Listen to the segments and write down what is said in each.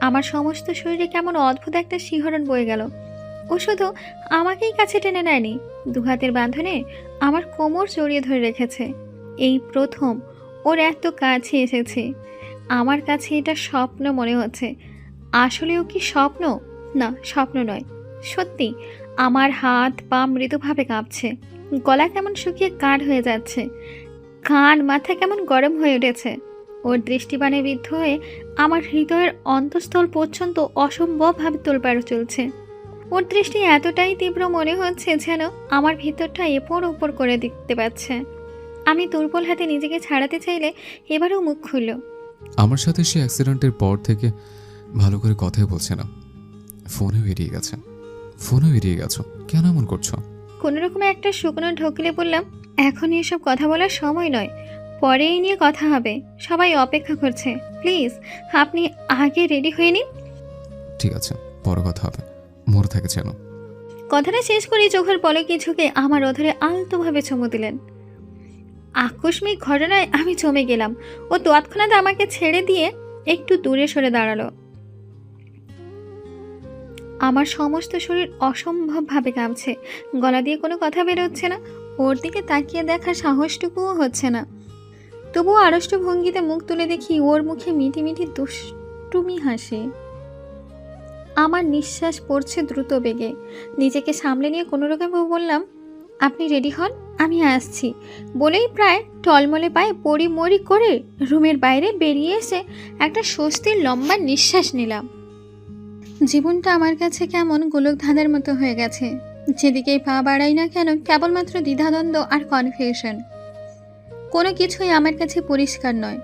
আমার সমস্ত শরীরে কেমন অদ্ভুত একটা শিহরণ বয়ে গেল। ও শুধু আমাকেই কাছে টেনে নেয়নি দুহাতের বাঁধনে আমার কোমর জড়িয়ে ধরে রেখেছে। এই প্রথম ওর এত কাছে এসেছে। আমার কাছে এটা স্বপ্ন মনে হচ্ছে। আসলেও কি স্বপ্ন? না, স্বপ্ন নয়। সত্যি, আমার হাত পা মৃদুভাবে কাঁপছে। গলা কেমন শুকিয়ে কাঠ হয়ে যাচ্ছে। কান, মাথা কেমন গরম হয়ে উঠেছে। ওর দৃষ্টিবাণে বিদ্ধ হয়ে আমার হৃদয়ের অন্তঃস্থল পর্যন্ত অসম্ভবভাবে তোলপাড় চলছে। ওর দৃষ্টি এতটাই তীব্র মনে হচ্ছে যেন আমার ভিতরটা এপর ওপর করে দেখতে পাচ্ছে। আমি দুর্বল হাতে নিজেকে ছাড়াতে চাইলে এবারও মুখ খুলল। আমার সাথে সে অ্যাক্সিডেন্টের পর থেকে ভালো করে কথাই বলছে না। ফোনেও এড়িয়ে গেছে। ফোনেও এড়িয়ে গেছো। কেন এমন করছ? কোনো রকমে একটা শুকনো ঢোকলে বললাম এখন এসব কথা বলার সময় নয়। পরে এই নিয়ে কথা হবে। সবাই অপেক্ষা করছে। প্লিজ আপনি আগে রেডি হয়ে নিন। ঠিক আছে বড় কথা হবে। মরে থাকে যেন। কথাটা শেষ করে চোখের পলকে কিছুকে আমার অধরে আলতোভাবে চুমু দিলেন। আকস্মিক ঘটনায় আমি চমে গেলাম। ও তৎক্ষণাৎ আমাকে ছেড়ে দিয়ে একটু দূরে সরে দাঁড়াল। আমার সমস্ত শরীর অসম্ভবভাবে কাঁপছে। গলা দিয়ে কোনো কথা বেরোচ্ছে না। ওর দিকে তাকিয়ে দেখার সাহসটুকুও হচ্ছে না। তবুও আড়ষ্ট ভঙ্গিতে মুখ তুলে দেখি ওর মুখে মিটি মিটি দুষ্টুমি হাসি। আমার নিঃশ্বাস পড়ছে দ্রুত বেগে। নিজেকে সামলে নিয়ে কোনো রকমে বললাম, আপনি রেডি হন, আমি আসছি। বলেই প্রায় টলমলে পায়ে পড়ি মরি করে রুমের বাইরে বেরিয়ে এসে একটা স্বস্তির লম্বা নিঃশ্বাস নিলাম। জীবনটা আমার কাছে কেমন গোলক ধাঁধার মতো হয়ে গেছে। যেদিকেই পা বাড়াই না কেন, কেবলমাত্র দ্বিধাদ্বন্দ্ব আর কনফিউশন কোনো কিছুই আমার কাছে পরিষ্কার নয়।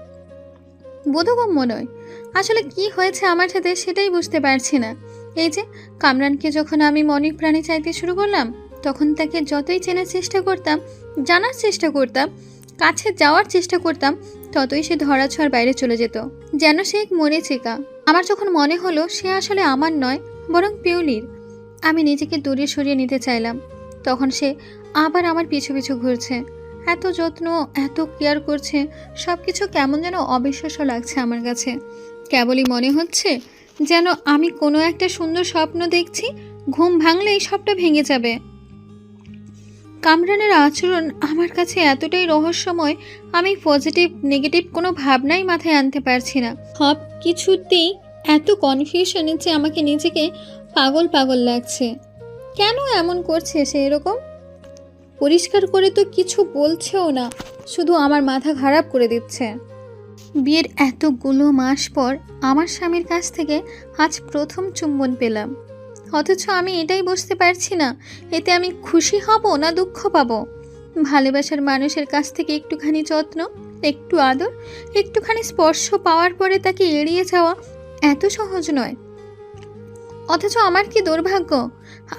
বোধগম্য নয়। আসলে কি হয়েছে আমার সাথে সেটাই বুঝতে পারছি না। এই যে, কামরানকে যখন আমি মনির প্রাণে চাইতে শুরু করলাম, তখন তাকে যতই চেনার চেষ্টা করতাম, জানার চেষ্টা করতাম, কাছে যাওয়ার চেষ্টা করতাম, ততই সে ধরাছোঁয়ার বাইরে চলে যেত। যেন সে এক মরিচিকা আমার যখন মনে হলো, সে আসলে আমার নয়, বরং পিউলির। আমি নিজেকে দূরে সরিয়ে নিতে চাইলাম। তখন সে আবার আমার পিছু পিছু ঘুরছে। এত যত্ন, এত কেয়ার করছে সব কিছু কেমন যেন অবিশ্বাস্য লাগছে আমার কাছে। কেবলই মনে হচ্ছে যেন আমি কোনো একটা সুন্দর স্বপ্ন দেখছি, ঘুম ভাঙলেই সবটা ভেঙে যাবে। কামরানের আচরণ আমার কাছে এতটাই রহস্যময়, আমি পজিটিভ, নেগেটিভ কোনো ভাবনাই মাথায় আনতে পারছি না। সব কিছুতেই এত কনফিউশনে যে আমাকে নিজেকে পাগল পাগল লাগছে। কেন এমন করছে সে এরকম? পরিষ্কার করে তো কিছু বলছেও না, শুধু আমার মাথা খারাপ করে দিচ্ছে। বিয়ের এতগুলো মাস পর আমার স্বামীর কাছ থেকে আজ প্রথম চুম্বন পেলাম। অথচ আমি এটাই বুঝতে পারছি না, এতে আমি খুশি হব না দুঃখ পাবো? ভালোবাসার মানুষের কাছ থেকে একটুখানি যত্ন, একটু আদর, একটুখানি স্পর্শ পাওয়ার পরে তাকে এড়িয়ে যাওয়া এত সহজ নয়। অথচ আমার কি দুর্ভাগ্য?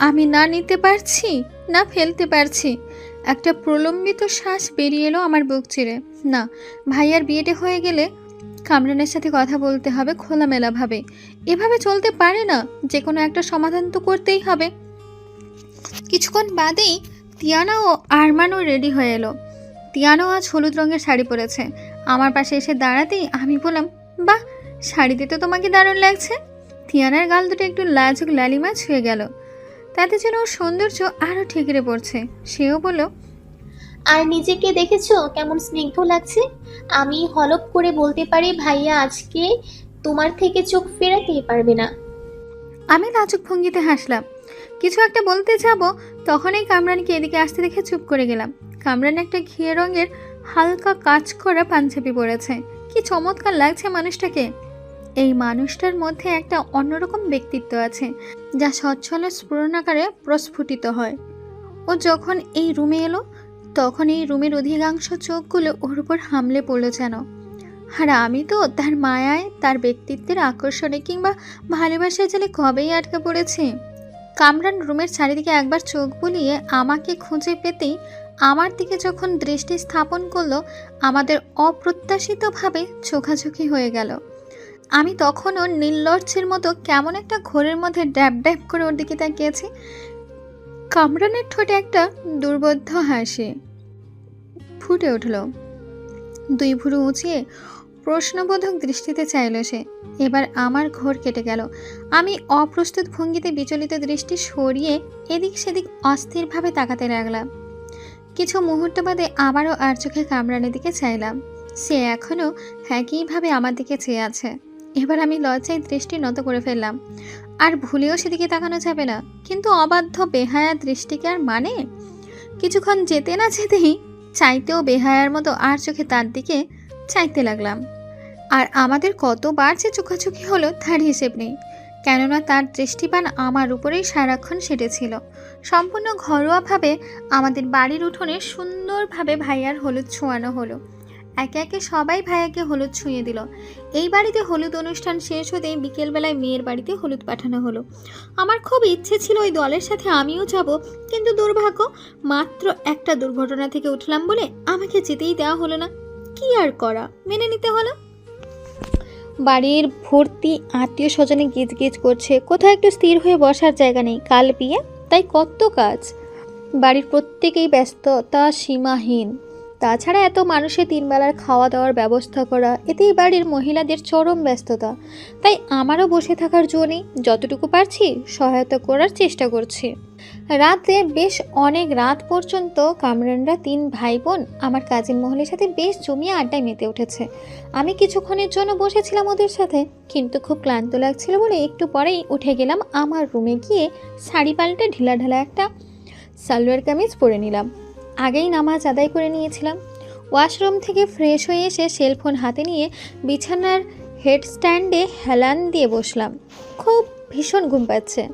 আমি না নিতে পারছি, না ফেলতে পারছি একটা প্রলম্বিত শ্বাস বেরিয়ে এলো আমার বুক চিরে। না, ভাইয়ার বিয়েটা হয়ে গেলে কামরানের সাথে কথা বলতে হবে খোলামেলাভাবে। এভাবে চলতে পারে না যে কোনো একটা সমাধান তো করতেই হবে। কিছুক্ষণ বাদেই তিয়ানা ও আরমানও রেডি হয়ে এলো। তিয়ানো আজ হলুদ রঙের শাড়ি পরেছে। আমার পাশে এসে দাঁড়াতেই আমি বললাম, বাহ, শাড়িতে তো তোমাকে দারুণ লাগছে। তিয়ানার গাল দুটো একটু লাজুক লালিমা ছুঁয়ে গেল। তাতে যেন ওর সৌন্দর্য আরও ঠিকরে পড়ছে। সেও বলল আর নিজেকে দেখেছ? কেমন স্নিগ্ধ লাগছে? আমি হলপ করে বলতে পারি ভাইয়া আজকে তোমার থেকে চোখ ফেরাতেই পারবে না। আমি লাজুক ভঙ্গিতে হাসলাম। কিছু একটা বলতে যাব? তখনই কামরানকে এদিকে আসতে দেখে চুপ করে গেলাম। কামরান একটা ঘিয়ে রঙের হালকা কাজ করা পাঞ্জাবি পরেছে। কি চমৎকার লাগছে মানুষটাকে। এই মানুষটার মধ্যে একটা অন্যরকম ব্যক্তিত্ব আছে, যা সচ্ছল স্ফুরণাকারে প্রস্ফুটিত হয়। ও যখন এই রুমে এলো, তখন এই রুমের অধিকাংশ চোখগুলো ওর উপর হামলে পড়ল যেন। আর আমি তো তার মায়ায়, তার ব্যক্তিত্বের আকর্ষণে কিংবা ভালোবাসায় জালে কবেই আটকে পড়েছি। কামরান রুমের চারিদিকে একবার চোখ বুলিয়ে আমাকে খুঁজে পেতেই আমার দিকে যখন দৃষ্টি স্থাপন করল, আমাদের অপ্রত্যাশিতভাবে চোখাচোখি হয়ে গেল। আমি তখনও নীললর্চের মতো কেমন একটা ঘোরের মধ্যে ড্যাব ড্যাব করে ওর দিকে তাকিয়েছি। কামরানের ঠোঁটে একটা দুর্বোধ্য হাসি ফুটে উঠল। দুই ভুরু উঁচিয়ে প্রশ্নবোধক দৃষ্টিতে চাইল সে। এবার আমার ঘোর কেটে গেল। আমি অপ্রস্তুত ভঙ্গিতে বিচলিত দৃষ্টি সরিয়ে এদিক সেদিক অস্থিরভাবে তাকাতে লাগলাম। কিছু মুহূর্ত বাদে আবারও আর চোখে কামরানের দিকে চাইলাম। সে এখনও একইভাবে আমার দিকে চেয়ে আছে। এবার আমি লজ্জায় দৃষ্টি নত করে ফেললাম। আর ভুলেও সেদিকে তাকানো যাবে না। কিন্তু অবাধ্য, বেহায়া দৃষ্টিকে আর মানে? কিছুক্ষণ যেতে না যেতেই চাইতেও বেহায়ার মতো আর চোখে তার দিকে চাইতে লাগলাম। আর আমাদের কতবার যে চোখাচোখি হলো তার হিসেব নেই। কেননা তার দৃষ্টিপান আমার উপরেই সারাক্ষণ সেটেছিল। সম্পূর্ণ ঘরোয়াভাবে আমাদের বাড়ির উঠোনে সুন্দরভাবে ভাইয়ার হলুদ ছোঁয়ানো হলো। একে একে সবাই ভাইয়াকে হলুদ ছুঁয়ে দিল। এই বাড়িতে হলুদ অনুষ্ঠান শেষ হতেই বিকেলবেলায় মেয়ের বাড়িতে হলুদ পাঠানো হলো। আমার খুব ইচ্ছে ছিল ওই দলের সাথে আমিও যাব, কিন্তু দুর্ভাগ্য, মাত্র একটা দুর্ঘটনা থেকে উঠলাম বলে আমাকে যেতেই দেওয়া হলো না। কি আর করা, মেনে নিতে হলো। বাড়ির ভর্তি আত্মীয় স্বজনে গিজ গিজ করছে, কোথাও একটু স্থির হয়ে বসার জায়গা নেই। কাল বিয়ে, তাই কত কাজ। বাড়ির প্রত্যেকেই ব্যস্ততা সীমাহীন। তাছাড়া এত মানুষের তিনবেলার খাওয়া দাওয়ার ব্যবস্থা করা, এতেই বাড়ির মহিলাদের চরম ব্যস্ততা। তাই আমারও বসে থাকার জো নেই, যতটুকু পারছি সহায়তা করার চেষ্টা করছি। রাতে বেশ অনেক রাত পর্যন্ত কামরানরা তিন ভাই বোন আমার কাজিন মহলের সাথে বেশ জমিয়ে আড্ডায় মেতে উঠেছে। আমি কিছুক্ষণের জন্য বসেছিলাম ওদের সাথে, কিন্তু খুব ক্লান্ত লাগছিল বলে একটু পরেই উঠে গেলাম আমার রুমে গিয়ে শাড়ি পাল্টে ঢিলাঢালা একটা সালোয়ার কামিজ পরে নিলাম। আগেই নামাজ আদায় করে নিয়েছিলাম। ওয়াশরুম থেকে ফ্রেশ হয়ে এসে সেলফোন হাতে নিয়ে বিছানার হেডস্ট্যান্ডে হেলান দিয়ে বসলাম। খুব ভীষণ ঘুম পাচ্ছে।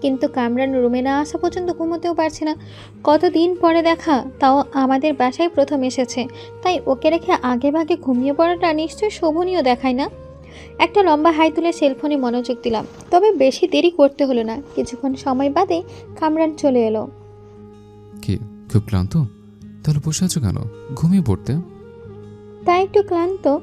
কিন্তু কামরান রুমে না আসা পর্যন্ত ঘুমোতেও পারছে না। কতদিন পরে দেখা, তাও আমাদের বাসায় প্রথম এসেছে। তাই ওকে রেখে আগে ভাগে ঘুমিয়ে পড়াটা নিশ্চয়ই শোভনীয় দেখায় না? একটা লম্বা হাই তুলে সেলফোনে মনোযোগ দিলাম। তবে বেশি দেরি করতে হলো না। কিছুক্ষণ সময় বাদে কামরান চলে এলো। কি? খুব ক্লান্ত? তাহলে বসে আছো কেন? ঘুমিয়ে পড়তে। তাই একটু ক্লান্ত।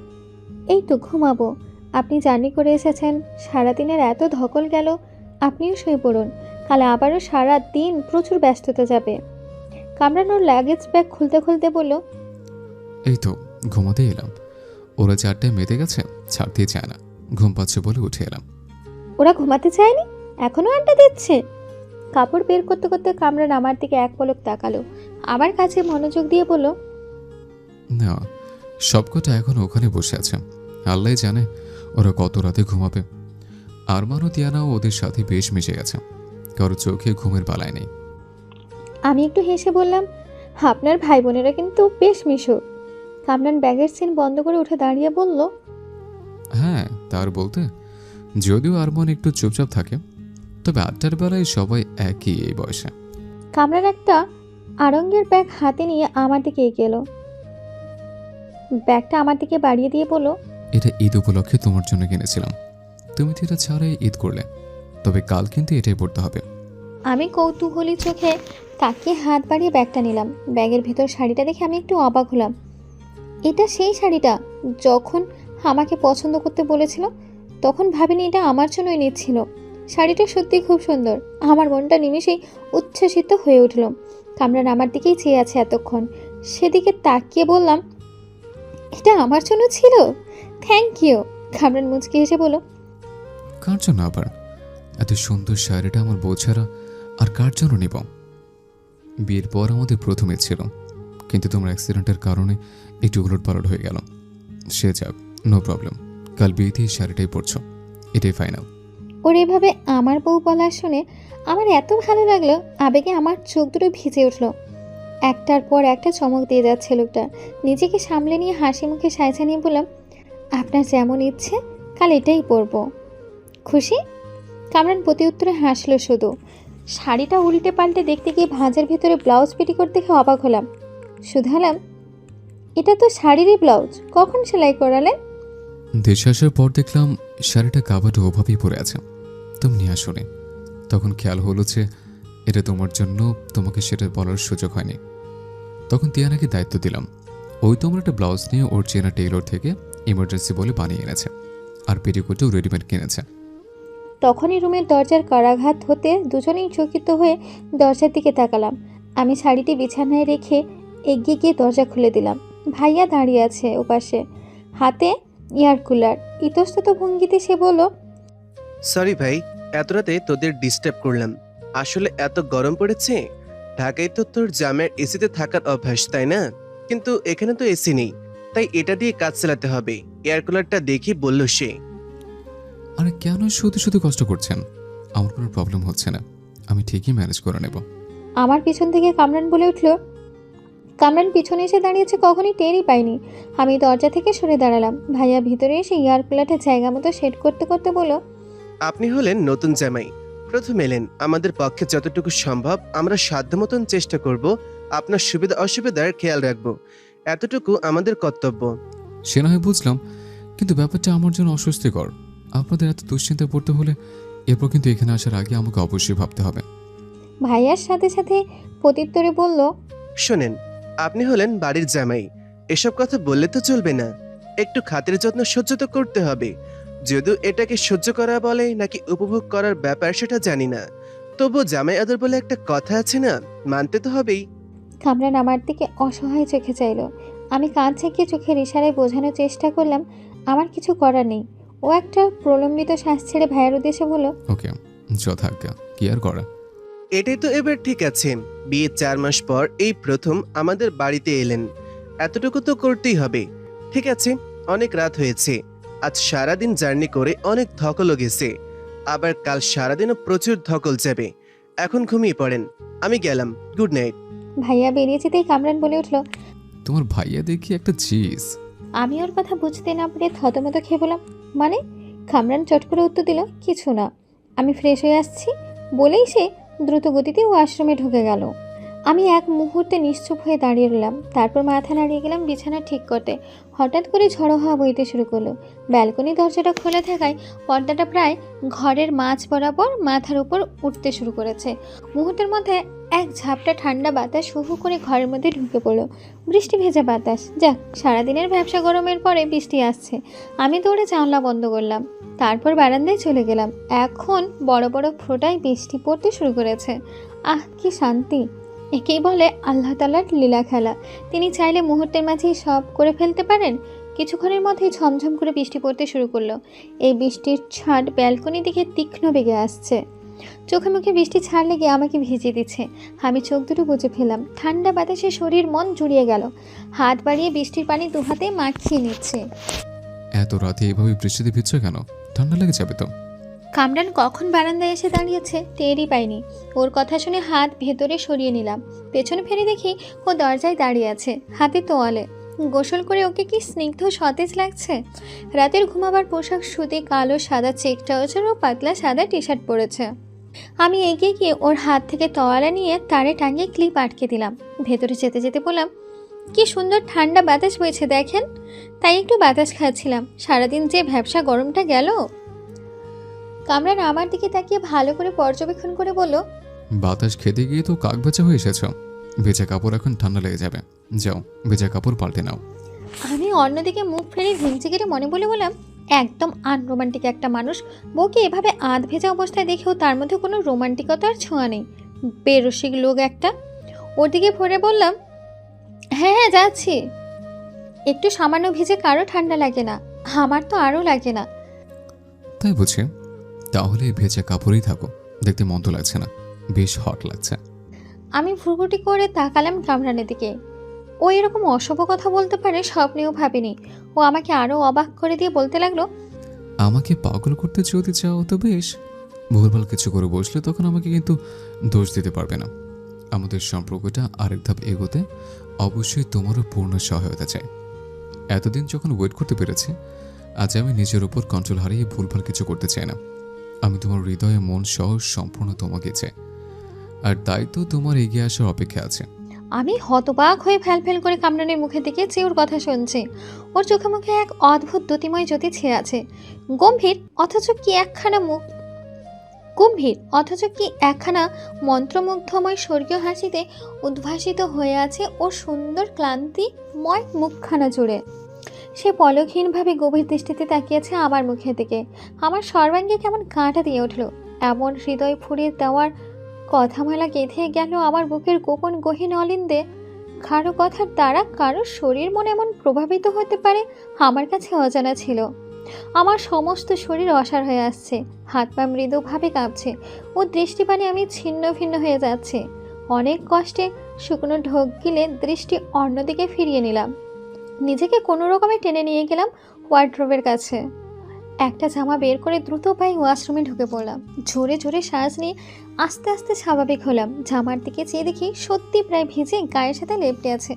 এই তো ঘুমাবো। আপনি জার্নি করে এসেছেন। সারাদিনের এত ধকল গেল। আপনিও শুয়ে পড়ুন। কাল আবারও সারা দিন প্রচুর ব্যস্ততা যাবে। কামরান ওর লাগেজ ব্যাগ খুলতে খুলতে বলল এই তো ঘুমাতে এলাম। ওরা চারটায় মেতে গেছে ছাড়তেই চায় না। ঘুম পাচ্ছে বলে উঠে এলাম। ওরা ঘুমাতে চায়নি? এখনও আড্ডা দিচ্ছে? কাপড় বের করতে করতে কামরান আমার দিকে এক পলক তাকালো। আমার কাছে মনোযোগ দিয়ে বলল না সবকটা এখন ওখানে বসে আছে। আল্লাহ জানে ওরা কত রাতে ঘুমাবে। আরমানও তিয়ানাও ওদের সাথে বেশ মিশে গেছে। কারও চোখে ঘুমের পালায় নেই। আমি একটু হেসে বললাম আপনার ভাই বোনেরা কিন্তু বেশ মিশো। কামরান ব্যাগের সিন বন্ধ করে উঠে দাঁড়িয়ে বলল হ্যাঁ তার বলতে যদিও আরমান একটু চুপচাপ থাকে তবে আটটার বেলায় সবাই একই এই বয়সে। কামরান একটা আরঙ্গের ব্যাগ হাতে নিয়ে আমার দিকে এগিয়ে এলো। ব্যাগটা আমার দিকে বাড়িয়ে দিয়ে বলল এটা ঈদ উপলক্ষে তোমার জন্য কিনেছিলাম। তুমি তো এটা ছাড়াই ঈদ করলে তবে কাল কিন্তু এটাই পড়তে হবে। আমি কৌতূহলী চোখে তাকিয়ে হাত বাড়িয়ে ব্যাগটা নিলাম। ব্যাগের ভেতর শাড়িটা দেখে আমি একটু অবাক হলাম। এটা সেই শাড়িটা যখন আমাকে পছন্দ করতে বলেছিল তখন ভাবিনি এটা আমার জন্যই নিচ্ছিল। শাড়িটা সত্যি খুব সুন্দর। আমার মনটা নিমেষেই উচ্ছ্বসিত হয়ে উঠল। কামরান আমার দিকেই চেয়ে আছে এতক্ষণ। সেদিকে তাকিয়ে বললাম, এটা আমার জন্য ছিল? থ্যাংক ইউ কামরান মুচকি হেসে বলল, কার জন্য আবার? এত সুন্দর শাড়িটা আমার ছাড়া আর কার জন্য নিব? বিয়ের পর আমাদের প্রথমে ছিল, কিন্তু তোমার অ্যাক্সিডেন্টের কারণে একটু উলট পালট হয়ে গেল। সে যাক নো প্রবলেম কাল বিয়েতে এই শাড়িটাই পরছো। এটাই ফাইনাল ওর এভাবে আমার বউ বলা শুনে আমার এত ভালো লাগল, আবেগে আমার চোখ দুটো ভিজে উঠল। একটার পর একটা চমক দিয়ে যাচ্ছে লোকটা। নিজেকে সামলে নিয়ে হাসি মুখে সাইজা নিয়ে বললাম, আপনার যেমন ইচ্ছে, কাল এটাই পরবো। খুশি? কামরান প্রতি উত্তরে হাসলো শুধু। শাড়িটা উল্টে পাল্টে দেখতে গিয়ে ভাঁজের ভেতরে ব্লাউজ পেটিকোট দেখে অবাক হলাম। শুধালাম, এটা তো শাড়িরই ব্লাউজ, কখন সেলাই করালেন? দেশে আসার পর দেখলাম শাড়িটা কাবাটা ওভাবেই পরে আছে। তুমি নিয়ে আসোনি তখন খেয়াল হলো যে এটা তোমার জন্য তোমাকে সেটা বলার সুযোগ হয়নি। তখন তিয়ানাকে দায়িত্ব দিলাম। ওই তোমার একটা ব্লাউজ নিয়ে ওর চেনা টেইলর থেকে ইমার্জেন্সি বলে বানিয়ে এনেছে আর পেটিকোটেও রেডিমেড কিনেছে। তখনই রুমের দরজার করাঘাত হতে দুজনেই চকিত হয়ে দরজার দিকে তাকালাম। আমি শাড়িটি বিছানায় রেখে এগিয়ে গিয়ে দরজা খুলে দিলাম। ভাইয়া দাঁড়িয়ে আছে ওপাশে। হাতে এয়ার কুলার। ইতস্তত ভঙ্গিতে সে বলল সরি ভাই এত রাতে তোদের ডিস্টার্ব করলাম। আসলে এত গরম পড়েছে ঢাকায় তো তোর জামের এসিতে থাকার অভ্যাস তাই না? কিন্তু এখানে তো এসি নেই তাই এটা দিয়ে কাজ চালাতে হবে। এয়ার কুলারটা দেখি বলল সে। আরে কেন শুধু শুধু কষ্ট করছেন? আমার কোনো প্রবলেম হচ্ছে না। আমি ঠিকই ম্যানেজ করে নেব। আমার পিছন থেকে কামরান বলে উঠল কামরান পিছনে এসে দাঁড়িয়েছে কখনই টেরই পাইনি। আমি দরজা থেকে সরে দাঁড়ালাম। ভাইয়া ভিতরে এসে এয়ার কুলারটা জায়গা মতো সেট করতে করতে বলল আপনি হলেন নতুন জামাই। প্রথম এলেন আমাদের পক্ষে যতটুকু সম্ভব আমরা সাধ্য মতন চেষ্টা করব আপনার সুবিধা অসুবিধার খেয়াল রাখব। এতটুকু আমাদের কর্তব্য। সে না হয় বুঝলাম কিন্তু ব্যাপারটা আমার জন্য অস্বস্তিকর। আপনাদের এত দুশ্চিন্তায় পড়তে হলে এরপর কিন্তু এখানে আসার আগে আমাকে অবশ্যই ভাবতে হবে। ভাইয়ার সাথে সাথে প্রত্যুত্তরে বলল শোনেন আপনি হলেন বাড়ির জামাই। এসব কথা বললে তো চলবে না। একটু খাতির যত্ন সহ্য তো করতে হবে। যদিও এটাকে সহ্য করা বলে নাকি উপভোগ করার ব্যাপার সেটা জানি না। তবু জামাই আদর বলে একটা কথা আছে না? মানতে তো হবেই। কামরান আমার দিকে অসহায় চোখে চাইল। আমি কাঁধ ছেঁকে চোখের ইশারায় বোঝানোর চেষ্টা করলাম আমার কিছু করার নেই। ও একটা প্রলম্বিত শ্বাস ছেড়ে ভাইয়ের উদ্দেশ্যে বলল ওকে যথাজ্ঞা কি আর করা? এটাই তো এবার ঠিক আছে। বিয়ে চার মাস পর এই প্রথম আমাদের বাড়িতে এলেন। এতটুকু তো করতেই হবে। ঠিক আছে অনেক রাত হয়েছে। আজ সারাদিন জার্নি করে অনেক ধকলও গেছে। আবার কাল সারাদিনও প্রচুর ধকল যাবে। এখন ঘুমিয়ে পড়েন। আমি গেলাম। Good night. ভাইয়া বেরিয়ে যেতেই কামরান বলে উঠল। তোমার ভাইয়া দেখি একটা চিজ আমি ওর কথা বুঝতে না পেরে থতমত খেয়ে বললাম মানে? কামরান চট করে উত্তর দিল কিছু না। আমি ফ্রেশ হয়ে আসছি। বলেই সে দ্রুত গতিতে ওয়াশরুমে ঢুকে গেল। আমি এক মুহূর্তে নিশ্চুপ হয়ে দাঁড়িয়ে রইলাম। তারপর মাথা নাড়িয়ে গেলাম বিছানা ঠিক করতে। হঠাৎ করে ঝড়ো হাওয়া বইতে শুরু করল। ব্যালকনি দরজাটা খোলা থাকায় পর্দাটা প্রায় ঘরের মাঝ বরাবর মাথার উপর উঠতে শুরু করেছে। মুহূর্তের মধ্যে এক ঝাপটা ঠান্ডা বাতাস হু হু করে ঘরের মধ্যে ঢুকে পড়ল। বৃষ্টি ভেজা বাতাস। যাক, সারাদিনের ব্যবসা গরমের পরে বৃষ্টি আসছে। আমি দৌড়ে জানলা বন্ধ করলাম। তারপর বারান্দায় চলে গেলাম। এখন বড় বড় ফোঁটায় বৃষ্টি পড়তে শুরু করেছে। আহ, কি শান্তি! একেই বলে আল্লাহ তালার লীলা খেলা। তিনি চাইলে মুহূর্তের মাঝেই সব করে ফেলতে পারেন। কিছুক্ষণের মধ্যেই ঝমঝম করে বৃষ্টি পড়তে শুরু করল। এই বৃষ্টির ছাট ব্যালকনি দিকে তীক্ষ্ণ বেগে আসছে। চোখে মুখে বৃষ্টি ছাড় লেগে আমাকে ভিজিয়ে দিচ্ছে। আমি চোখ দুটো বুঝে ফেলাম ঠান্ডা বাতাসে শরীর মন জুড়িয়ে গেল। হাত বাড়িয়ে বৃষ্টির পানি দু হাতে মাখিয়ে নিচ্ছে। এত রাতে এভাবে বৃষ্টিতে ভিজছ কেন? ঠান্ডা লেগে যাবে তো। কামরান কখন বারান্দায় এসে দাঁড়িয়েছে টেরই পাইনি। ওর কথা শুনে হাত ভেতরে সরিয়ে নিলাম। পেছনে ফিরে দেখি ও দরজায় দাঁড়িয়ে আছে, হাতে তোয়ালে। গোসল করে ওকে কি স্নিগ্ধ সতেজ লাগছে? রাতের ঘুমাবার পোশাক সুতি, কালো সাদা চেক ট্রাউজার ও পাতলা সাদা টি শার্ট পরেছে। আমি এগিয়ে গিয়ে ওর হাত থেকে তোয়ালা নিয়ে তারে টাঙিয়ে ক্লিপ আটকে দিলাম। ভেতরে যেতে যেতে বললাম, কি সুন্দর ঠান্ডা বাতাস বইছে দেখেন। তাই একটু বাতাস খাচ্ছিলাম। সারাদিন যে ভ্যাবসা গরমটা গেল কামরান আমার দিকে তাকিয়ে ভালো করে পর্যবেক্ষণ করে বলল বাতাস খেতে গিয়ে তো কাক ভেজা হয়ে এসেছ। ভেজা কাপড় এখন ঠান্ডা লেগে যাবে। যাও ভেজা কাপড় পাল্টে নাও। আমি অন্যদিকে মুখ ফেরে ভেঙচি কেটে মনে বলে বললাম একদম আনরোমান্টিক একটা মানুষ। বউকে এভাবে আধ ভেজা অবস্থায় দেখেও তার মধ্যে কোনো রোমান্টিকতার ছোঁয়া নেই। বেরসিক লোক একটা। ওর দিকে ভরে বললাম হ্যাঁ হ্যাঁ যাচ্ছি। একটু সামান্য ভিজে কারও ঠান্ডা লাগে না। আমার তো আরও লাগে না। তাই বুঝি। তাহলে ভেজা কাপড়েই থাকো। দেখতে মন্দ লাগছে না। বেশ হট লাগছে। আমি ভ্রুকুটি করে তাকালাম কামরানের দিকে। ও এরকম অশুভ কথা বলতে পারে স্বপ্নেও ভাবিনি। ও আমাকে আরও অবাক করে দিয়ে বলতে লাগল আমাকে পাগল করতে যদি চাও তো বেশ। ভুলভাল কিছু করে বসলে তখন আমাকে কিন্তু দোষ দিতে পারবে না। আমাদের সম্পর্কটা আরেক ধাপ এগোতে অবশ্যই তোমারও পূর্ণ সহায়তা চাই। এতদিন যখন ওয়েট করতে পেরেছি আজ আমি নিজের উপর কন্ট্রোল হারিয়ে ভুলভাল কিছু করতে চাই না। আমি তোমার হৃদয়ে মন সহ সম্পূর্ণ তোমাকে চাই। আর তাই তো তোমার এগিয়ে আসার অপেক্ষা আছে। আমি হতবাক হয়ে ফ্যাল ফ্যাল করে কামরানের মুখের দিকে চেয়ে ওর কথা শুনছি। ওর চোখে মুখে এক অদ্ভুত দ্যুতিময় জ্যোতি ছেয়ে আছে। গম্ভীর, অথচ কি একখানা মুখ গম্ভীর, অথচ কি একখানা মন্ত্রমুগ্ধময় স্বর্গীয় হাসিতে উদ্ভাসিত হয়ে আছে ওর সুন্দর, ক্লান্তিময় মুখখানা জুড়ে। সে পলকহীনভাবে গভীর দৃষ্টিতে তাকিয়েছে আমার মুখের দিকে। আমার সর্বাঙ্গে কেমন কাঁটা দিয়ে উঠল। এমন হৃদয় ফুরিয়ে দেওয়ার কথামালা গেঁথে গেল আমার বুকের গোপন গহীন অলিন্দে। কারও কথার দ্বারা কারও শরীর মন এমন প্রভাবিত হতে পারে, আমার কাছে অজানা ছিল। আমার সমস্ত শরীর অসার হয়ে আসছে, হাত পা মৃদুভাবে কাঁপছে ও দৃষ্টিপানে আমি ছিন্ন ভিন্ন হয়ে যাচ্ছে। অনেক কষ্টে শুকনো ঢোক গিলে দৃষ্টি অন্যদিকে ফিরিয়ে নিলাম। নিজেকে কোনো রকমে টেনে নিয়ে গেলাম ওয়ার্ড্রোবের কাছে। একটা জামা বের করে দ্রুত পায়ে ওয়াশরুমে ঢুকে পড়লাম। জোরে জোরে শ্বাস নিয়ে আস্তে আস্তে স্বাভাবিক হলাম। জামার দিকে চেয়ে দেখি সত্যি প্রায় ভিজে গায়ের সাথে লেপটে আছে।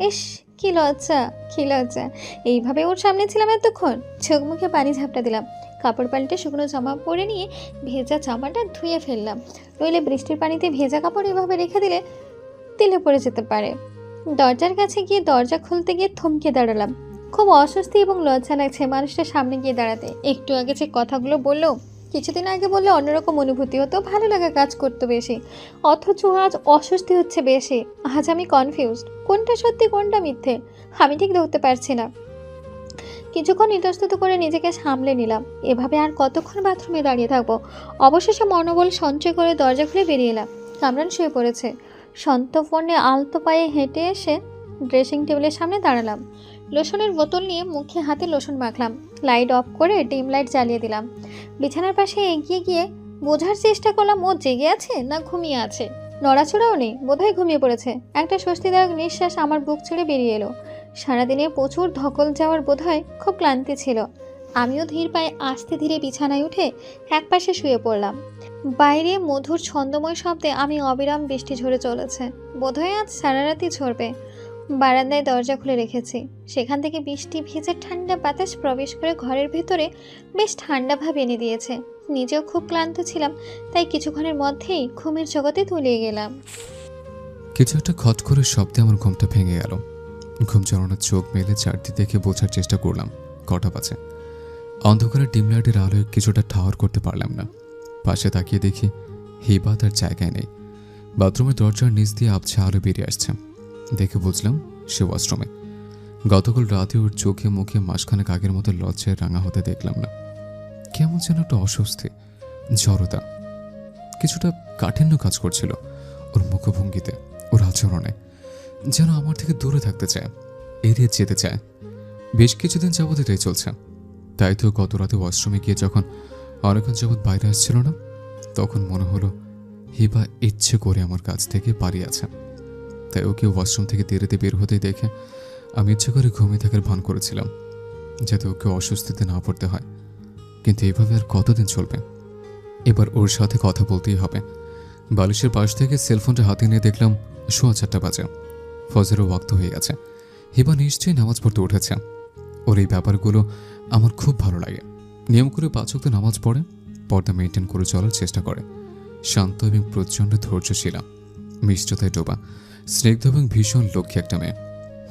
ইস, কি লজ্জা কি লজ্জা। এইভাবে ওর সামনে ছিলাম এতক্ষণ। চোখ মুখে পানি ঝাপটা দিলাম। কাপড় পাল্টে শুকনো জামা পরে নিয়ে ভেজা জামাটা ধুয়ে ফেললাম। নইলে বৃষ্টির পানিতে ভেজা কাপড় এভাবে রেখে দিলে তেলে পড়ে যেতে পারে। দরজার কাছে গিয়ে দরজা খুলতে গিয়ে থমকে দাঁড়ালাম। খুব অস্বস্তি এবং লজ্জা লাগছে মানুষটা সামনে গিয়ে দাঁড়াতে। একটু আগে যে কথাগুলো বলল, কিছুদিন আগে বললে অন্যরকম অনুভূতি হতো, ভালো লাগা কাজ করতো বেশি। অথচ আজ অস্বস্তি হচ্ছে বেশি। আজ আমি কনফিউজড কোনটা সত্যি, কোনটা মিথ্যে? আমি ঠিক ধরতে পারছি না। কিছুক্ষণ ইতস্তত করে নিজেকে সামলে নিলাম। এভাবে আর কতক্ষণ বাথরুমে দাঁড়িয়ে থাকব? অবশেষে মনোবল সঞ্চয় করে দরজা খুলে বেরিয়ে এলাম। কামরান শুয়ে পড়েছে। সন্তপর্ণে আলতো পায়ে হেঁটে এসে ড্রেসিং টেবিলের সামনে দাঁড়ালাম। লোশনের বোতল নিয়ে মুখে হাতে লোশন মাখলাম। লাইট অফ করে ডিম লাইট জ্বালিয়ে দিলাম। বিছানার পাশে এগিয়ে গিয়ে বোঝার চেষ্টা করলাম, ও জেগে আছে না ঘুমিয়ে আছে? নড়াচড়াও নেই, বোধহয় ঘুমিয়ে পড়েছে। একটা স্বস্তিদায়ক নিঃশ্বাস আমার বুক ছেড়ে বেরিয়ে এলো। সারাদিনে প্রচুর ধকল যাওয়ার বোধহয় খুব ক্লান্তি ছিল। আমিও ধীর পায়ে আস্তে ধীরে বিছানায় উঠে একপাশে শুয়ে পড়লাম। বাইরে মধুর ছন্দময় শব্দে আমি অবিরাম বৃষ্টি ঝরে চলেছে। বোধহয় আজ সারা রাতই ঝরবে। বারান্দায় দরজা খুলে রেখেছি। সেখান থেকে বৃষ্টি ভেজে ঠান্ডা বাতাস প্রবেশ করে ঘরের ভেতরে বেশ ঠান্ডা ভাব এনে দিয়েছে। নিজেও খুব ক্লান্ত ছিলাম, তাই কিছুক্ষণের মধ্যেই ঘুমের জগতে তুলিয়ে গেলাম। কিছু একটা খট করে শব্দে আমার ঘুমটা ভেঙে গেল। ঘুম জড়ানোর চোখ মেলে চারটি দেখে বোঝার চেষ্টা করলাম। কটা বাজে? অন্ধকারের ডিম লাইটের আলোয় কিছুটা ঠাওয়ার করতে পারলাম না। পাশে তাকিয়ে দেখি হিবা তার জায়গায় নেই। বাথরুমের দরজার নিচ দিয়ে আবছা আলো বেরিয়ে আসছে। দেখে বুঝলাম সে ওয়াশরুমে। গতকাল রাতে ওর চোখে মুখে মাসখানেক আগের মতো লজ্জায় রাঙা হতে দেখলাম না। কেমন যেন একটা অস্বস্তি, জড়তা। কিছুটা কাঠিন্য কাজ করছিল ওর মুখভঙ্গিতে, ওর আচরণে। যেন আমার থেকে দূরে থাকতে চায়, এড়িয়ে যেতে চায়। বেশ কিছুদিন যাবত এটাই চলছে। তাই তো গত রাতে ওয়াশরুমে গিয়ে যখন অনেকক্ষণ যাবৎ বাইরে আসছিল না, তখন মনে হলো হিবা ইচ্ছে করে আমার কাছ থেকে পালিয়ে আছে তাই ওকে ওয়াশরুম থেকে দেরিতে বের হতে দেখে আমি ইচ্ছে করে ঘুমিয়ে থাকার ভান করেছিলাম, যাতে ওকে অস্বস্তিতে না পড়তে হয়। কিন্তু এভাবে আর কতদিন চলবে? এবার ওর সাথে কথা বলতেই হবে। বালিশের পাশ থেকে সেলফোনটা হাতে নিয়ে দেখলাম সোয়া চারটা বাজে। ফজরের ওয়াক্ত হয়ে গেছে। হিবা নিশ্চয়ই নামাজ পড়তে উঠেছে। ওর এই ব্যাপারগুলো আমার খুব ভালো লাগে। নিয়ম করে পাচক নামাজ পড়ে, পর্দা মেনটেন করে চলার চেষ্টা করে। শান্ত এবং প্রচণ্ড ধৈর্যশীলা। মিষ্টতায় ডোবা। স্নিগ্ধ এবং ভীষণ লক্ষ্মী একটা মেয়ে।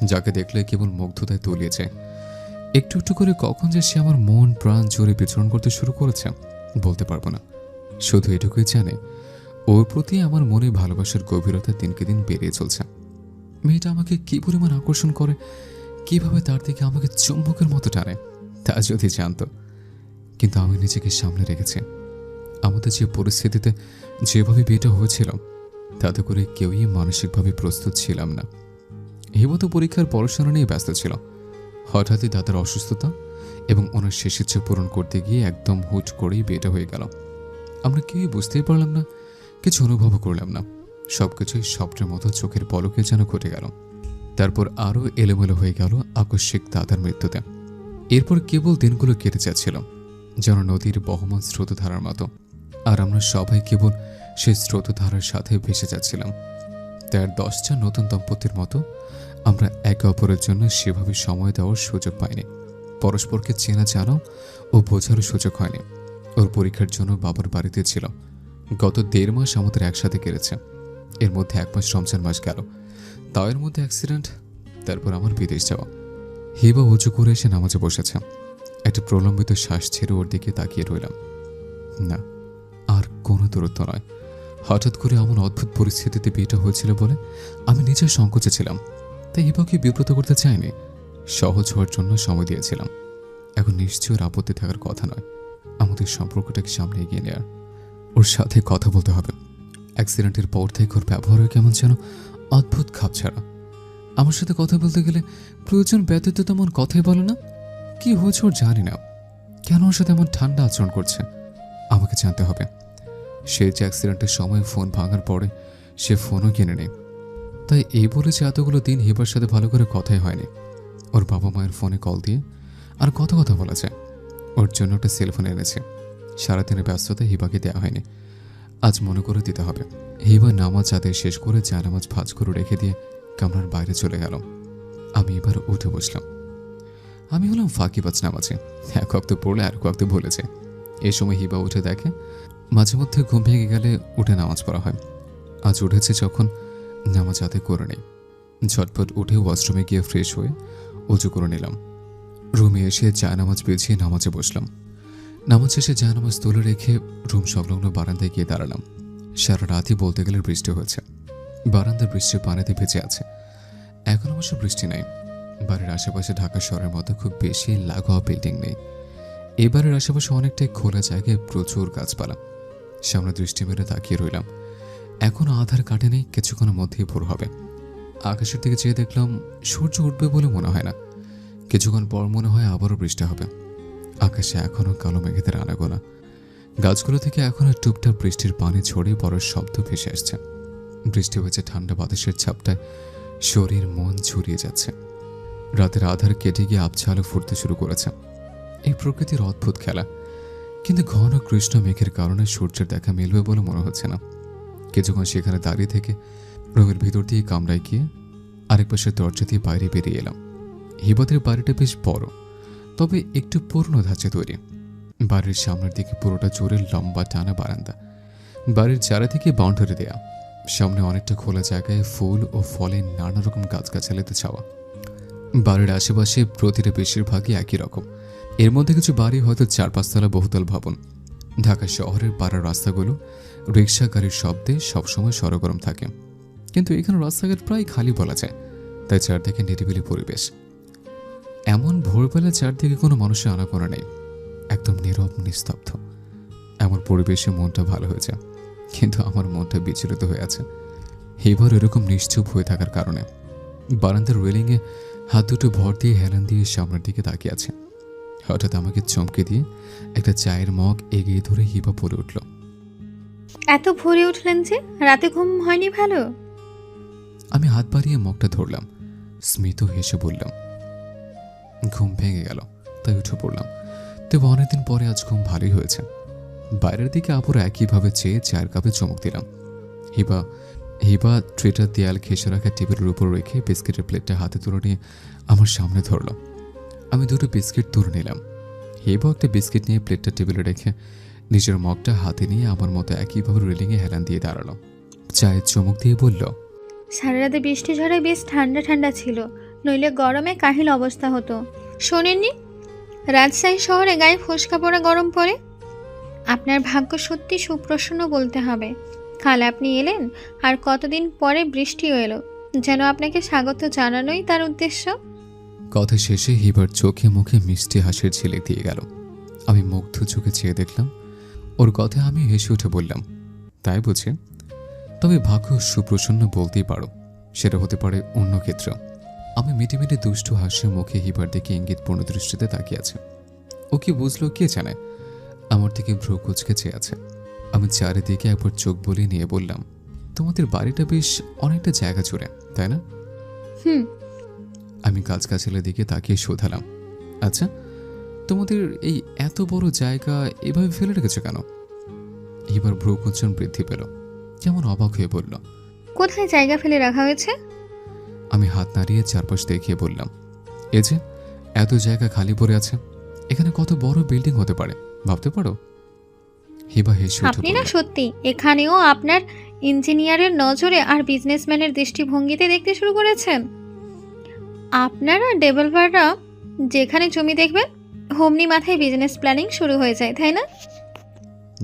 যাকে দেখলে কেবল মুগ্ধতায় তলিয়েছে। একটু একটু করে কখন যে সে আমার মন, প্রাণ জোরে বিচরণ করতে শুরু করেছে, বলতে পারব না। শুধু এটুকুই জানে, ওর প্রতি আমার মনে ভালোবাসার গভীরতা দিনকে দিন বেড়ে চলছে। মেয়েটা আমাকে কি পরিমাণ আকর্ষণ করে কীভাবে তার দিকে আমাকে চুম্বকের মতো টানে, তা যদি জানতো। কিন্তু আমি নিজেকে সামনে রেখেছি। আমাদের যে পরিস্থিতিতে যেভাবে বিয়েটা হয়েছিল, তাতে করে কেউই মানসিকভাবে প্রস্তুত ছিলাম না। হিমত পরীক্ষার পড়াশোনা নিয়ে ব্যস্ত ছিল। হঠাৎই দাদার অসুস্থতা এবং ওনার শেষ ইচ্ছে পূরণ করতে গিয়ে একদম হুট করেই বিয়েটা হয়ে গেল। আমরা কেউই বুঝতেই পারলাম না, কিছু অনুভবও করলাম না। সবকিছুই স্বপ্নের মতো চোখের পলকে যেন ঘটে গেল। তারপর আরও এলোমেলো হয়ে গেল আকস্মিক দাদার মৃত্যুতে। এরপর কেবল দিনগুলো কেটে যাচ্ছিল, যেন নদীর বহমান স্রোতধারার মতো। আর আমরা সবাই কেবল সেই স্রোতধারার সাথে ভেসে যাচ্ছিলাম। তার দশটা নতুন দম্পতির মতো আমরা একে অপরের জন্য সেভাবে সময় দেওয়ার সুযোগ পাইনি। পরস্পরকে চেনা জানাও ও বোঝারও সুযোগ হয়নি। ওর পরীক্ষার জন্য বাবার বাড়িতে ছিল। গত দেড় মাস আমাদের একসাথে কেটেছে। এর মধ্যে এক মাস রমজান মাস গেল। এর মধ্যে অ্যাক্সিডেন্ট তারপর আমার বিদেশ যাওয়া। হেবা উঁচু করে এসে নামাজে বসেছে। একটা প্রলম্বিত শ্বাস ছেড়ে ওর দিকে তাকিয়ে রইলাম। না, আর কোনো দূরত্ব নয়। হঠাৎ করে এমন অদ্ভুত পরিস্থিতিতে বিয়েটা হয়েছিল বলে আমি নিজের সংকোচে ছিলাম। তাই হিবাকে বিব্রত করতে চাইনি। সহজ হওয়ার জন্য সময় দিয়েছিলাম। এখন নিশ্চয় ওর আপত্তি থাকার কথা নয়। আমাদের সম্পর্কটাকে সামনে এগিয়ে নেওয়ার ওর সাথে কথা বলতে হবে। অ্যাক্সিডেন্টের পর থেকে ওর ব্যবহারও কেমন যেন অদ্ভুত খাপ ছাড়া। আমার সাথে কথা বলতে গেলে প্রয়োজন ব্যতীত তেমন কথাই বলে না। কি হয়েছে ওর জানি না। কেন ওর সাথে এমন ঠান্ডা আচরণ করছে? আমাকে জানতে হবে। সে যে অ্যাক্সিডেন্টের সময় ফোন ভাঙার পরে সে ফোনও কিনে নেই তাই এই বলে যে এতগুলো দিন হিবার সাথে ভালো করে কথাই হয়নি। ওর বাবা মায়ের ফোনে কল দিয়ে আর কত কথা বলা যায়। ওর জন্য একটা সেলফোন এনেছে। সারাদিনের ব্যস্ততায় হিবাকে দেওয়া হয়নি। আজ মনে করে দিতে হবে। হিবা নামাজ আদায় শেষ করে চা নামাজ ভাজ করে রেখে দিয়ে কামরার বাইরে চলে গেল আমি এবার উঠে বসলাম। আমি হলাম ফাঁকিবাজ নামাজে। এক অক্ত পড়লে আর অক্ত ভুলেছে এ সময় হিবা উঠে দেখে, মাঝে মধ্যে ঘুম ভেঙে গেলে উঠে নামাজ পড়া হয়। আজ উঠেছে যখন নামাজ আদায় করে নেই। ঝটপট উঠে ওয়াশরুমে গিয়ে ফ্রেশ হয়ে উঁচু করে নিলাম। রুমে এসে চা নামাজ পেয়েছিয়ে নামাজে বসলাম। নামাজ শেষে চা নামাজ তুলে রেখে রুম সংলগ্ন বারান্দায় গিয়ে দাঁড়ালাম। সারা রাতই বলতে গেলে বৃষ্টি হয়েছে। বারান্দার বৃষ্টির পানিতে ভেজে আছে। এখন অবশ্য বৃষ্টি নাই। বাড়ির আশেপাশে ঢাকা শহরের মতো খুব বেশি লাগোয়া বিল্ডিং নেই। এবারের আশেপাশে অনেকটাই খোলা জায়গায় প্রচুর গাছপালা। সামনে দৃষ্টি মেরে তাকিয়ে রইলাম। এখনও আধার কাটেনি কিছুক্ষণের মধ্যেই ভোর হবে। আকাশের দিকে চেয়ে দেখলাম, সূর্য উঠবে বলে মনে হয় না। কিছুক্ষণ পর মনে হয় আবারও বৃষ্টি হবে। আকাশে এখনও কালো মেঘেদের আনাগোনা। গাছগুলো থেকে এখনও টুপটাপ বৃষ্টির পানি ছড়িয়ে বড় শব্দ ভেসে আসছে। বৃষ্টি হয়েছে ঠান্ডা বাতাসের ছাপটায়। শরীর মন ছড়িয়ে যাচ্ছে। রাতের আধার কেটে গিয়ে আবছা আলো ফুটতে শুরু করেছে। এই প্রকৃতির অদ্ভুত খেলা। কিন্তু ঘন কৃষ্ণ মেঘের কারণে সূর্যের দেখা মিলবে বলে মনে হচ্ছে না। কিছুক্ষণ সেখানে দাঁড়িয়ে থেকে রুমের ভিতর দিয়ে কামড়ায় গিয়ে আরেক পাশের দরজা দিয়ে বাইরে বেরিয়ে এলাম। হিবাদের বাড়িটা বেশ বড়, তবে একটু পুরনো ধাঁচে তৈরি। বাড়ির সামনের দিকে পুরোটা জোরে লম্বা টানা বারান্দা। বাড়ির চারিদিকে বাউন্ডারি দেয়া। সামনে অনেকটা খোলা জায়গায় ফুল ও ফলের নানা রকম গাছগাছালিতে ছাওয়া। বাড়ির আশেপাশে প্রতিটা বেশিরভাগই একই রকম। এর মধ্যে কিছু বাড়ি হয়তো চার পাঁচতলা বহুতল ভবন। ঢাকা শহরের পাড়ার রাস্তাগুলো রিক্সা গাড়ির শব্দে সবসময় সরগরম থাকে। কিন্তু এখানে রাস্তাঘাট প্রায় খালি বলা যায়। তাই চারদিকে নিরিবিলি পরিবেশ। এমন ভোরবেলা চারদিকে কোনো মানুষের আনাগোনা নেই। একদম নীরব নিস্তব্ধ। এমন পরিবেশে মনটা ভালো হয়েছে কিন্তু আমার মনটা বিচলিত হয়ে আছে। এবার এরকম নিশ্চুপ হয়ে থাকার কারণে বারান্দার রেলিংয়ে হাত দুটো ভর দিয়ে হেলান দিয়ে সামনের দিকে তাকিয়ে আছে। হঠাৎ আমাকে চমকে দিয়ে একটা চায়ের মগ এগিয়ে ধরে হিবা পড়ে উঠল এত ভরে উঠলেন যে রাতে ঘুম হয়নি ভালো? আমি হাত বাড়িয়ে মগটা ধরলাম স্মিত হেসে বললাম ঘুম ভেঙে গেল। তাই উঠে পড়লাম। তবে অনেকদিন পরে আজ ঘুম ভালোই হয়েছে। বাইরের দিকে আবার একইভাবে চেয়ে চায়ের কাপে চমক দিলাম। হিবা হিবা ট্রেটার দেয়াল ঘেঁষে রাখা টেবিলের উপর রেখে বিস্কিটের প্লেটটা হাতে তুলে নিয়ে আমার সামনে ধরল। আমি দুটো বিস্কিট তুলে নিলাম। হিবা একটা বিস্কিট নিয়ে প্লেটটা টেবিলে রেখে নিজের মগটা হাতে নিয়ে আমার মতো একইভাবে রেলিংয়ে হেলান দিয়ে দাঁড়াল। চায়ের চমক দিয়ে বলল, সারা রাতে বৃষ্টি ঝড়ে বেশ ঠান্ডা ঠান্ডা ছিল, নইলে গরমে কাহিল অবস্থা হতো। শোনেননি? রাজশাহী শহরে গায়ে ফোসকা পড়া গরম পড়ে? আপনার ভাগ্য সত্যি সুপ্রসন্ন বলতে হবে। কাল আপনি এলেন আর কতদিন পরে বৃষ্টিও এলো। যেন আপনাকে স্বাগত জানানোই তার উদ্দেশ্য। কথা শেষে হিবার চোখে মুখে মিষ্টি হাসির ছেলে দিয়ে গেল। আমি মুগ্ধ চোখে চেয়ে দেখলাম, ওর কথা আমি হেসে উঠে বললাম, তাই বুঝে? তবে ভাগ্য সুপ্রসন্ন বলতেই পারো, সেটা হতে পারে অন্য ক্ষেত্র আমি মিটি মিটি দুষ্টু হাসির মুখে হিবার দিকে ইঙ্গিতপূর্ণ দৃষ্টিতে তাকিয়ে আছে। ও কি বুঝলো কে জানে? আমার দিকে ভ্রু কুচকে চেয়ে আছে। আমি চারিদিকে একবার চোখ বলিয়ে নিয়ে বললাম তোমাদের বাড়িটা বেশ অনেকটা জায়গা জুড়ে তাই না? হুম। আমি গাছগাছালের দিকে তাকিয়ে শোধালাম আচ্ছা তোমাদের এই এত বড় জায়গা এভাবে ফেলে রেখেছো কেন? এবার ভ্রুকুঞ্চন বৃদ্ধি পেল কেমন অবাক হয়ে বলল কোথায় জায়গা ফেলে রাখা হয়েছে? আমি হাত নাড়িয়ে চারপাশ দেখিয়ে বললাম এ যে এত জায়গা খালি পড়ে আছে। এখানে কত বড় বিল্ডিং হতে পারে ভাবতে পারো? হিবা হেসে উঠে আপনি না বলল, সত্যি এখানেও আপনার ইঞ্জিনিয়ারের নজরে আর বিজনেসম্যানের দৃষ্টিভঙ্গিতে দেখতে শুরু করেছেন? আপনারা ডেভেলপাররা যেখানে জমি দেখবেন হোমনি মাথায় বিজনেস প্ল্যানিং শুরু হয়ে যায় তাই না?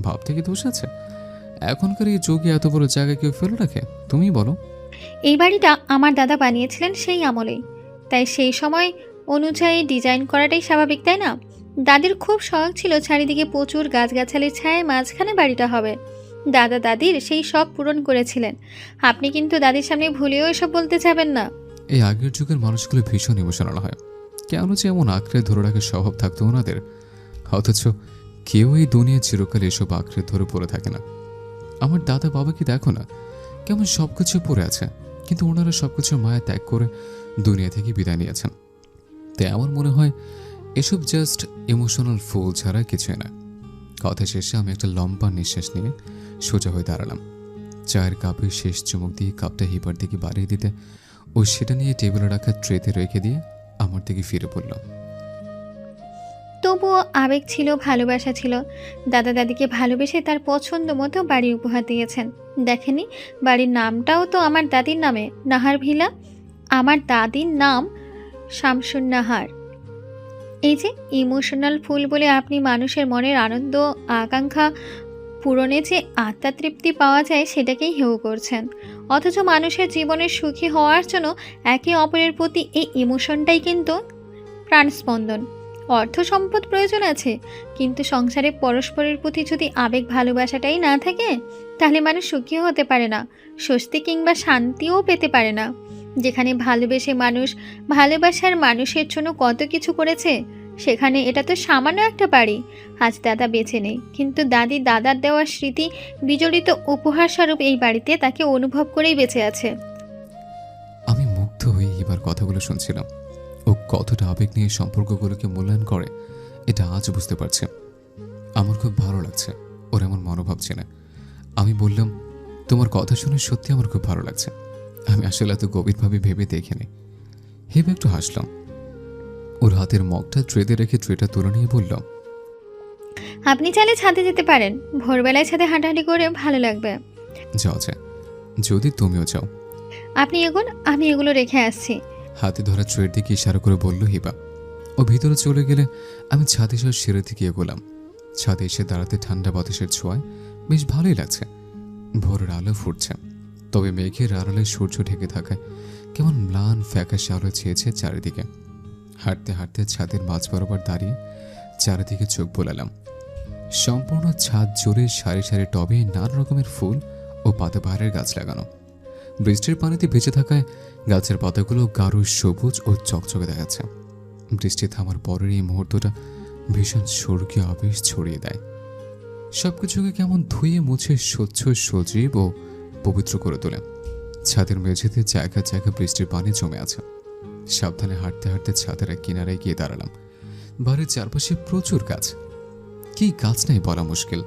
ভাবতে কি দোষ আছে? এখনকার এই যুগে এত বড় জায়গা কেউ ফেলে রাখে তুমি বলো। এই বাড়িটা আমার দাদা বানিয়েছিলেন সেই আমলেই। তাই সেই সময় অনুযায়ী ডিজাইন করাটাই স্বাভাবিক, তাই না? দাদির খুব শখ ছিল চারিদিকে প্রচুর গাছগাছালির ছায়ায় মাঝখানে বাড়িটা হবে। দাদা দাদির সেই শখ পূরণ করেছিলেন। আপনি কিন্তু দাদির সামনে ভুলেও এসব বলতে যাবেন না। এই আগের যুগের মানুষগুলো ভীষণ ইমোশনাল হয়। কেন যে এমন আঁকড়ে ধরে রাখার স্বভাব থাকতো ওনাদের। অথচ কেউ এই দুনিয়া চিরকাল এসব আঁকড়ে ধরে পড়ে থাকে না। আমার দাদা বাবাকে দেখো না, কেমন সব কিছু পড়ে আছে। কিন্তু ওনারা সব কিছু মায়া ত্যাগ করে দুনিয়া থেকে বিদায় নিয়েছেন। তাই আমার মনে হয় এসব জাস্ট ইমোশনাল ফুল ছাড়া কিছুই না। কথা শেষে আমি একটা লম্বা নিঃশ্বাস নিয়ে সোজা হয়ে দাঁড়ালাম। চায়ের কাপে শেষ চুমুক দিয়ে কাপটা হিপার দিকে বাড়িয়ে দিতে ও সেটা নিয়ে টেবিলে রাখা ট্রেতে রেখে দিয়ে আমার দিকে ফিরে পড়ল তবুও আবেগ ছিল, ভালোবাসা ছিল। দাদা দাদিকে ভালোবেসে তার পছন্দ মতো বাড়ি উপহার দিয়েছেন। দেখেনি, বাড়ির নামটাও তো আমার দাদির নামে। নাহার ভিলা, আমার দাদির নাম শামসুন নাহার এই যে ইমোশনাল ফুল বলে আপনি মানুষের মনের আনন্দ, আকাঙ্ক্ষা পূরণে যে আত্মা তৃপ্তি পাওয়া যায়, সেটাকেই হেউ করছেন। অথচ মানুষের জীবনে সুখী হওয়ার জন্য একে অপরের প্রতি এই ইমোশনটাই কিন্তু প্রাণস্পন্দন। অর্থ সম্পদ প্রয়োজন আছে। কিন্তু সংসারে পরস্পরের প্রতি যদি আবেগ ভালোবাসাটাই না থাকে, তাহলে মানুষ সুখী হতে পারে না, স্বস্তি কিংবা শান্তিও পেতে পারে না। যেখানে ভালোবেসে মানুষ ভালোবাসার মানুষের জন্য কত কিছু করেছে, সেখানে এটা তো সামান্য একটা বাড়ি আজ দাদা বেঁচে নেই, কিন্তু দাদি দাদার দেওয়া স্মৃতি বিজড়িত উপহার স্বরূপ এই বাড়িতে তাকে অনুভব করেই বেঁচে আছে। আমি মুগ্ধ হয়ে এবার কথাগুলো শুনছিলাম। ও কতটা আবেগ নিয়ে সম্পর্কগুলোকে মূল্যায়ন করে এটা আজ বুঝতে পারছে। আমার খুব ভালো লাগছে ওর এমন মনোভাব চেনে আমি বললাম তোমার কথা শুনে সত্যি আমার খুব ভালো লাগছে। আমি আসলে এত গভীরভাবে ভেবে দেখিনি। হেবে একটু হাসলাম। ওর হাতের মগটা ট্রেতে রেখে ট্রেটা তুলে নিয়ে বললাম আপনি চাইলে ছাদে যেতে পারেন। ভোরবেলায় ছাদে হাঁটাহাঁটি করে ভালো লাগবে। যাও যায় যদি তুমিও যাও। আপনি এগুন আমি এগুলো রেখে আসছি। হাতে ধরা ট্রের দিকে ইশারা করে বলল, হিবা, ও ভিতরে চলে গেলে আমি ছাদে সব সেরে দিকে এগোলাম। ছাদে এসে দাঁড়াতে ঠান্ডা বাতাসের ছোঁয়ায় বেশ ভালোই লাগছে। ভোরের আলো ফুটছে। তবে মেঘের আড়ালে সূর্য ঢেকে থাকায় কেমন ম্লান ফ্যাকাশে আলো ছেয়েছে চারিদিকে। হাঁটতে হাঁটতে ছাদের মাঝ বরাবর দাঁড়িয়ে চারিদিকে চোখ বোলালাম। সম্পূর্ণ ছাদ জুড়ে সারি সারি টবে নানা রকমের ফুল ও পাতাবাহারের গাছ লাগানো। বৃষ্টির পানিতে ভেজে থাকায় গাছের পাতাগুলো গাঢ় সবুজ ও চকচকে দেখাচ্ছে। বৃষ্টি থামার পরের এই মুহূর্তটা ভীষণ স্বর্গীয় আবেশ ছড়িয়ে দেয়। সবকিছুকে কেমন ধুয়ে মুছে স্বচ্ছ, সজীব ও পবিত্র করে তোলে। ছাদের মেঝেতে জায়গা জায়গা বৃষ্টির পানি জমে আছে। সাবধানে হাঁটতে হাঁটতে ছাদের এক কিনারায় গিয়ে দাঁড়ালাম। বাড়ির চারপাশে প্রচুর গাছ। কি গাছ নেই বলা মুশকিল।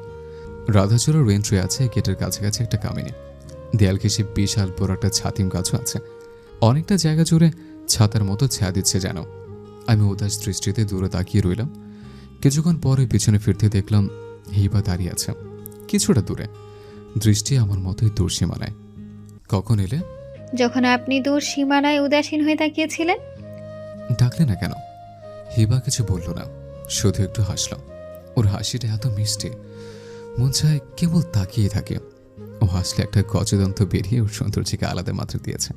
রাধাচূড়ার এন্ট্রি আছে, গেটের কাছাকাছি একটা কামিনী। দেয়াল ঘেঁষে বিশাল বড় একটা ছাতিম গাছও আছে। অনেকটা জায়গা জুড়ে ছাতার মতো ছায়া দিচ্ছে যেন। আমি উদাস দৃষ্টিতে দূরে তাকিয়ে রইলাম। কিছুক্ষণ পরে পিছনে ফিরতে দেখলাম হিবা দাঁড়িয়ে আছে কিছুটা দূরে। দৃষ্টি আমার মতোই দূর সীমানায়। কখন এলে? যখন আপনি দূর সীমানায় উদাসীন হয়ে তাকিয়েছিলেন? ডাকলে না কেন? হিবা কিছু বলল না শুধু একটু হাসল। ওর হাসিটা এত মিষ্টি মন চায় কেবল তাকিয়ে থাকে। ও হাসলে একটা গজদন্ত বেরিয়ে ওর সৌন্দর্যকে আলাদা মাত্রা দিয়েছে।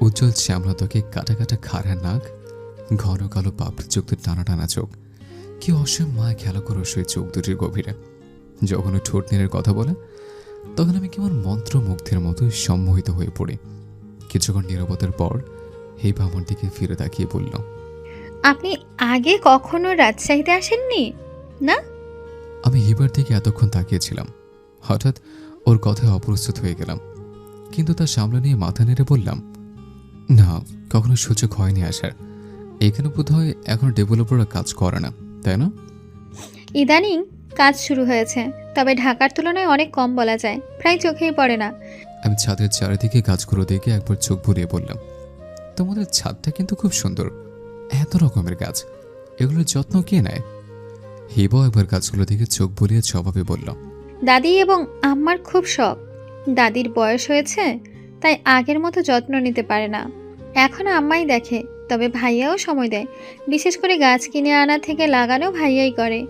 উজ্জ্বল শ্যামলা ত্বকে কাটা কাটা খাড়া নাক ঘন কালো পাপড়িযুক্ত টানা টানা চোখ কি অসীম মায় খেলা করো সেই চোখ দুটির গভীরে। যখন ও ঠোঁট নেড়ে কথা বলে তখন আমি কেমন মন্ত্রমুগ্ধের মতো সম্মোহিত হয়ে পড়ি। কিছুক্ষণ নিরবতার পর হেবা আমার দিকে ফিরে তাকিয়ে বলল আপনি আগে কখনো রাজশাহীতে আসেননি না? আমি হিবার দিকে এতক্ষণ তাকিয়েছিলাম। হঠাৎ ওর কথায় অপ্রস্তুত হয়ে গেলাম। কিন্তু তা সামলে নিয়ে মাথা নেড়ে বললাম না কখনো সুযোগ হয়নি আসার এখানে বোধ হয় এখনও ডেভেলপাররা কাজ করে না তাই না? ইদানিং কাজ শুরু হয়েছে তবে ঢাকার তুলনায় অনেক কম বলা যায় প্রায় চোখেই পড়ে না। আমি ছাদের চারিদিকে গাছগুলো দেখে একবার চোখ ভরিয়ে বললাম তোমাদের ছাদটা কিন্তু খুব সুন্দর এত রকমের গাছ এগুলোর যত্ন কে নেয়? হিবাও একবার গাছগুলো দেখে চোখ বলিয়ে জবাবে বলল দাদি এবং আম্মার খুব শখ। দাদির বয়স হয়েছে তাই আগের মতো যত্ন নিতে পারে না। এখন আম্মাই দেখে, তবে ভাইয়াও সময় দেয়। বিশেষ করে গাছ কিনে আনা থেকে লাগানো ভাইয়াই করে।